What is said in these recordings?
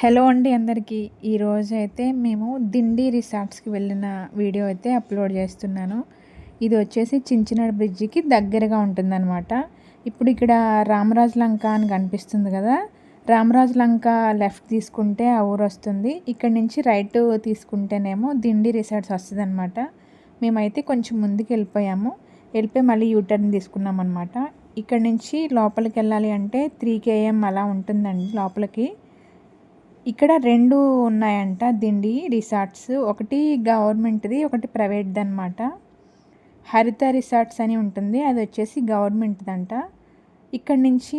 Hello అండి అందరికీ. ఈరోజు అయితే మేము దిండి రిసార్ట్స్కి వెళ్ళిన వీడియో అయితే అప్లోడ్ చేస్తున్నాను. ఇది వచ్చేసి చించినాడు బ్రిడ్జికి దగ్గరగా ఉంటుందన్నమాట. ఇప్పుడు ఇక్కడ రామరాజ్ లంక అని కనిపిస్తుంది కదా. రామరాజ్ లంక లెఫ్ట్ తీసుకుంటే ఆ ఊరు వస్తుంది. ఇక్కడ నుంచి రైట్ తీసుకుంటేనేమో దిండి రిసార్ట్స్ వస్తుంది అనమాట మేమైతే కొంచెం ముందుకు వెళ్ళిపోయాము. వెళ్ళిపోయి మళ్ళీ యూటర్న్ తీసుకున్నాం అనమాట ఇక్కడ నుంచి లోపలికి వెళ్ళాలి అంటే త్రీ కేఎం అలా ఉంటుందండి లోపలికి. ఇక్కడ రెండు ఉన్నాయంట దిండి రిసార్ట్స్. ఒకటి గవర్నమెంట్ది ఒకటి ప్రైవేట్ది అనమాట హరిత రిసార్ట్స్ అని ఉంటుంది. అది వచ్చేసి గవర్నమెంట్దంట. ఇక్కడ నుంచి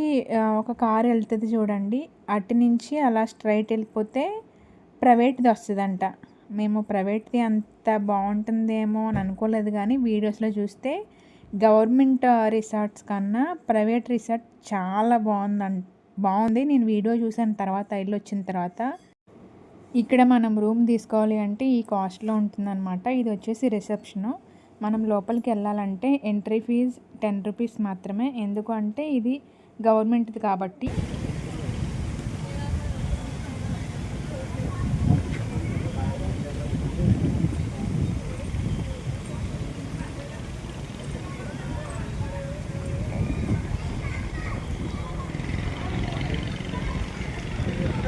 ఒక కారు వెళ్తుంది చూడండి. అటు నుంచి అలా స్ట్రైట్ వెళ్ళిపోతే ప్రైవేట్ది వస్తుందంట. మేము ప్రైవేట్ది అంత బాగుంటుందేమో అని అనుకోలేదు కానీ వీడియోస్లో చూస్తే గవర్నమెంట్ రిసార్ట్స్ కన్నా ప్రైవేట్ రిసార్ట్ చాలా బాగుందంట. బాగుంది. నేను వీడియో చూసిన తర్వాత ఇల్లు వచ్చిన తర్వాత. ఇక్కడ మనం రూమ్ తీసుకోవాలి అంటే ఈ కాస్ట్లో ఉంటుందన్నమాట. ఇది వచ్చేసి రిసెప్షను. మనం లోపలికి వెళ్ళాలంటే ఎంట్రీ ఫీజ్ టెన్ రూపీస్ మాత్రమే. ఎందుకు అంటే ఇది గవర్నమెంట్ది కాబట్టి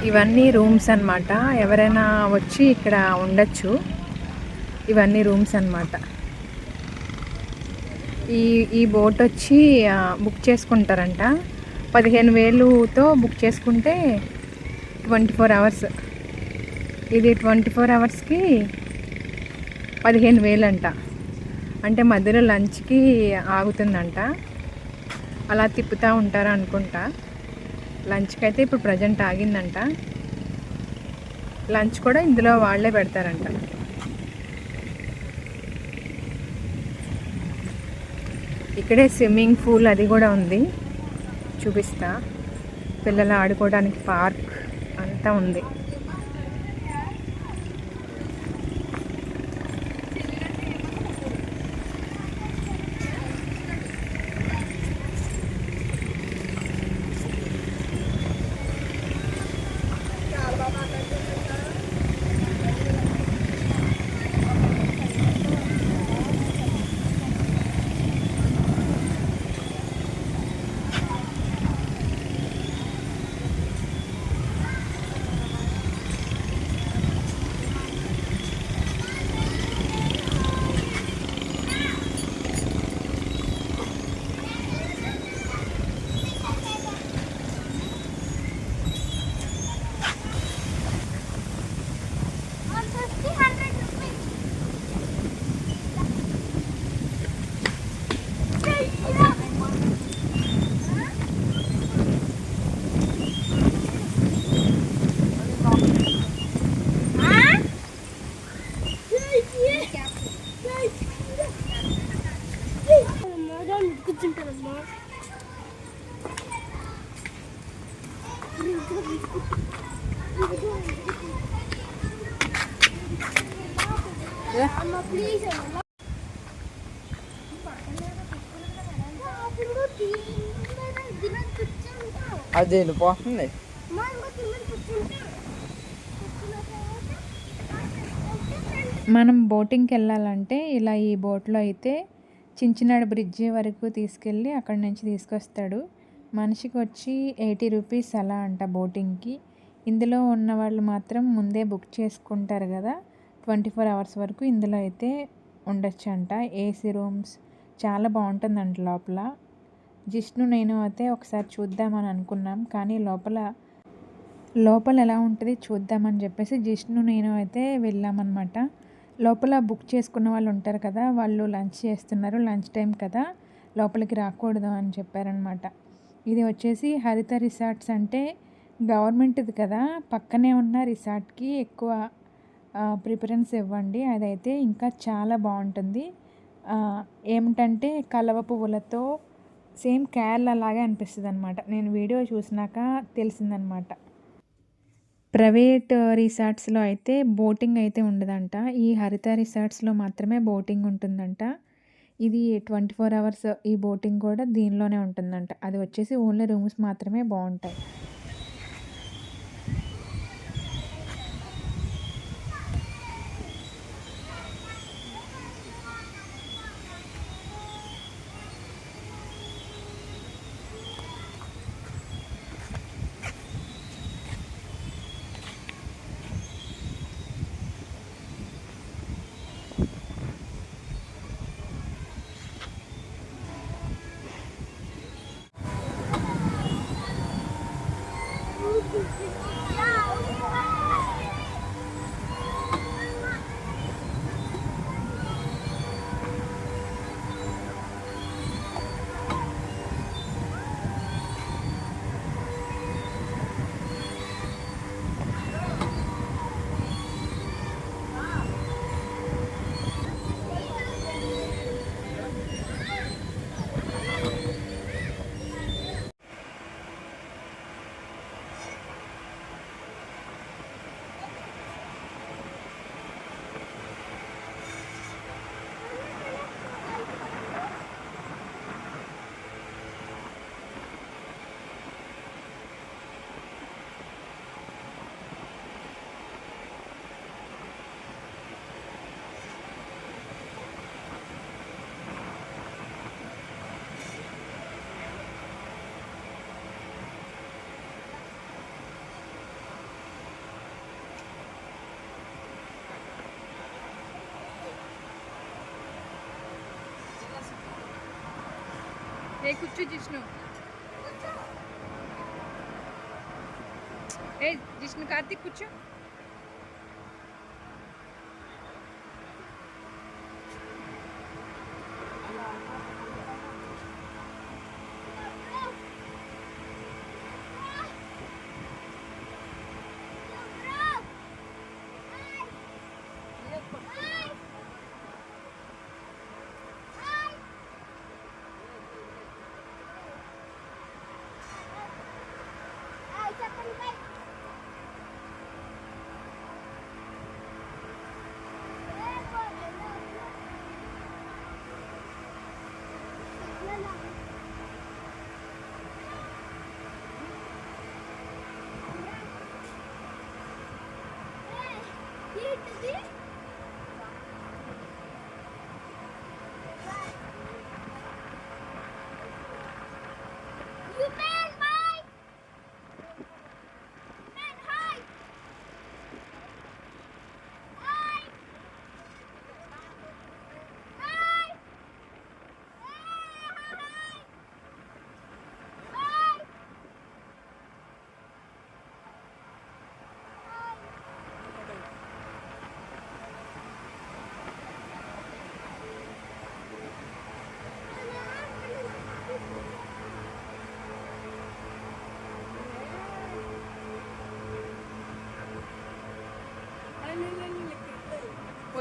ఇవన్నీ రూమ్స్ అనమాట ఎవరైనా వచ్చి ఇక్కడ ఉండొచ్చు. ఇవన్నీ రూమ్స్ అనమాట ఈ ఈ బోట్ వచ్చి బుక్ చేసుకుంటారంట. పదిహేను వేలుతో బుక్ చేసుకుంటే ట్వంటీ ఫోర్ అవర్స్. ఇది ట్వంటీ ఫోర్ అవర్స్కి పదిహేను వేలు అంట అంటే మధ్యలో లంచ్కి ఆగుతుందంట. అలా తిప్పుతూ ఉంటారు అనుకుంటా. లంచ్కి అయితే ఇప్పుడు ప్రజెంట్ ఆగిందంట. లంచ్ కూడా ఇందులో వాళ్ళే పెడతారంట. ఇక్కడే స్విమ్మింగ్ పూల్ అది కూడా ఉంది. చూపిస్తా. పిల్లలు ఆడుకోవడానికి పార్క్ అంతా ఉంది. అది వెళ్ళిపోతుంది మనం బోటింగ్కి వెళ్ళాలంటే ఇలా ఈ బోట్లో అయితే చించినాడు బ్రిడ్జి వరకు తీసుకెళ్ళి అక్కడి నుంచి తీసుకొస్తాడు. మనిషికి వచ్చి ఎయిటీ రూపీస్ అలా అంట బోటింగ్కి. ఇందులో ఉన్న వాళ్ళు మాత్రం ముందే బుక్ చేసుకుంటారు కదా. ట్వంటీ ఫోర్ అవర్స్ వరకు ఇందులో అయితే ఉండొచ్చు అంట ఏసీ రూమ్స్ చాలా బాగుంటుందంట లోపల. జిష్ణు నేను అయితే ఒకసారి చూద్దామని అనుకున్నాం. కానీ లోపల లోపల ఎలా ఉంటుంది చూద్దామని చెప్పేసి జిష్ణు నేను అయితే వెళ్ళామన్నమాట. లోపల బుక్ చేసుకున్న వాళ్ళు ఉంటారు కదా వాళ్ళు లంచ్ చేస్తున్నారు. లంచ్ టైం కదా లోపలికి రాకూడదు అని చెప్పారనమాట ఇది వచ్చేసి హరిత రిసార్ట్స్ అంటే గవర్నమెంట్ది కదా పక్కనే ఉన్న రిసార్ట్కి ఎక్కువ ప్రిఫరెన్స్ ఇవ్వండి. అదైతే ఇంకా చాలా బాగుంటుంది. ఏమిటంటే కలవ పువ్వులతో సేమ్ కేరళ లాగే అనిపిస్తుంది అనమాట నేను వీడియో చూసినాక తెలిసిందనమాట ప్రైవేట్ రిసార్ట్స్లో అయితే బోటింగ్ అయితే ఉండదంట. ఈ హరిత రిసార్ట్స్లో మాత్రమే బోటింగ్ ఉంటుందంట. ఇది ట్వంటీ ఫోర్ అవర్స్ ఈ బోటింగ్ కూడా దీనిలోనే ఉంటుందంట. అది వచ్చేసి ఓన్లీ రూమ్స్ మాత్రమే బాగుంటాయి. ఏ కూర్చో జిష్ణు. ఏ జిష్ణు కార్తీక్ కూర్చో.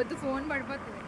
వద్దు ఫోన్ పడిపోతుంది.